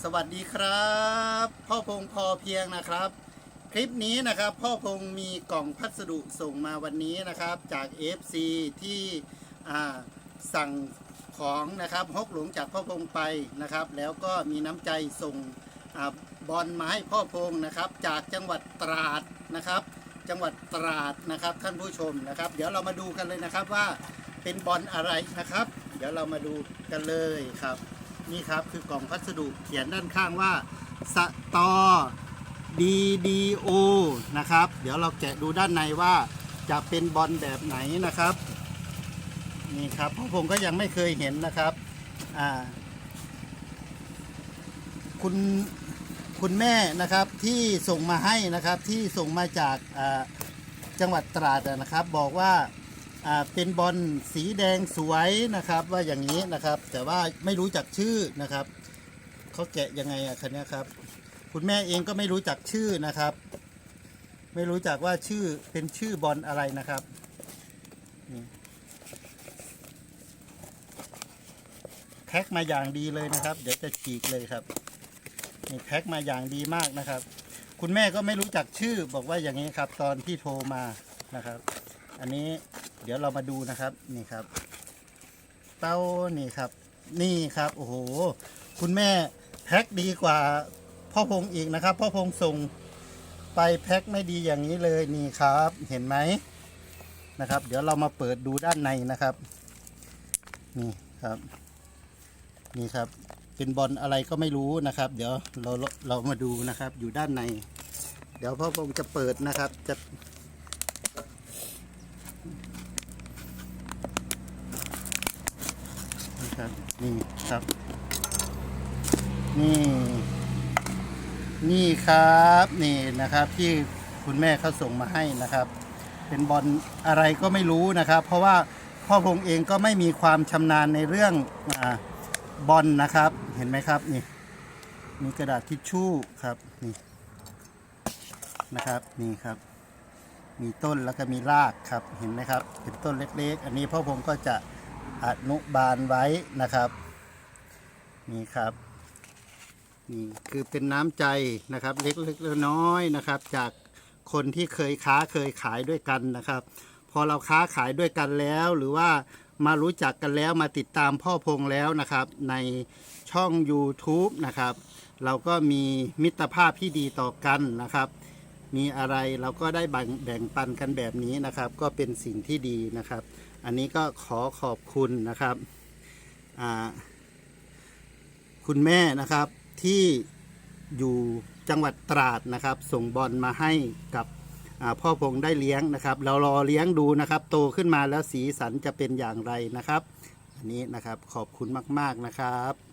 สวัสดีครับ พ่อพงพอเพียงนะครับ คลิปนี้นะครับพ่อพงมีกล่องพัสดุส่งมาวันนี้นะครับ จาก FC ที่อ่สั่งของนะครับฮกหลงจากพ่อพงไปนะครับ แล้วก็มีน้ำใจส่งอบอลมาให้พ่อพงนะครับ จากจังหวัดตราดนะครับ จังหวัดตราดนะครับท่านผู้ชมนะครับ เดี๋ยวเรามาดูกันเลยนะครับว่าเป็นบอลอะไรนะครับ เดี๋ยวเรามาดูกันเลยครับ นี่ครับคือกล่องพัสดุเขียนด้านข้างว่าสตอ DDO นะครับ เดี๋ยวเราแกะดูด้านในว่าจะเป็นบอลแบบไหนนะครับนี่ครับเพราะผมก็ยังไม่เคยเห็นนะครับอ่าคุณคุณแม่นะครับที่ส่งมาให้นะครับที่ส่งมาจากจังหวัดตราดนะครับ บอกว่า อ่าเป็นบอลสีแดงสวยนะครับว่าอย่างนี้นะครับ แต่ว่าไม่รู้จักชื่อนะครับเขาแกะยังไงอะคันนี้ครับ คุณแม่เองก็ไม่รู้จักชื่อนะครับ ไม่รู้จักว่าชื่อเป็นชื่อบอลอะไรนะครับแพ็คมาอย่างดีเลยนะครับ เดี๋ยวจะฉีกเลยครับนี่แพ็คมาอย่างดีมากนะครับ คุณแม่ก็ไม่รู้จักชื่อบอกว่าอย่างนี้ครับ ตอนที่โทรมานะครับ อันนี้ เดี๋ยวเรามาดูนะครับนี่ครับ เต้านี่ครับ นี่ครับโอ้โหคุณแม่แพ็คดีกว่าพ่อพงอีกนะครับ พ่อพงส่งไปแพ็คไม่ดีอย่างนี้เลยนี่ครับ เห็นไหมนะครับ เดี๋ยวเรามาเปิดดูด้านในนะครับ นี่ครับ นี่ครับ เป็นบอลอะไรก็ไม่รู้นะครับ เดี๋ยวเราเรามาดูนะครับ อยู่ด้านใน เดี๋ยวพ่อพงจะเปิดนะครับจะ ครับ นี่ครับ นี่ นี่ครับนี่นะครับ ที่คุณแม่เขาส่งมาให้นะครับ เป็นบอลอะไรก็ไม่รู้นะครับ เพราะว่าพ่อพงเองก็ไม่มีความชำนาญในเรื่องอบอลนะครับ เห็นไหมครับนี่มีกระดาษทิชชู่ครับนี่นะครับนี่ครับ มีต้นแล้วก็มีรากครับเห็นไหมครับเป็นต้นเล็กๆ อันนี้พ่อพงก็จะ อนุบาลไว้นะครับ นี่ครับนี่คือเป็นน้ำใจนะครับเล็กๆน้อยๆนะครับ จากคนที่เคยค้าเคยขายด้วยกันนะครับ พอเราค้าขายด้วยกันแล้ว หรือว่ามารู้จักกันแล้วมาติดตามพ่อพงแล้วนะครับ ในช่อง YouTube นะครับ เราก็มีมิตรภาพที่ดีต่อกันนะครับ มีอะไรเราก็ได้แบ่งแบ่งปันกันแบบนี้นะครับ ก็เป็นสิ่งที่ดีนะครับ อันนี้ก็ขอขอบคุณนะครับคุณแม่นะครับที่อยู่จังหวัดตราดนะครับ ส่งบอลมาให้กับพ่อพงได้เลี้ยงนะครับ เรารอเลี้ยงดูนะครับ โตขึ้นมาแล้วสีสันจะเป็นอย่างไรนะครับ อันนี้นะครับขอบคุณมาก ๆนะครับ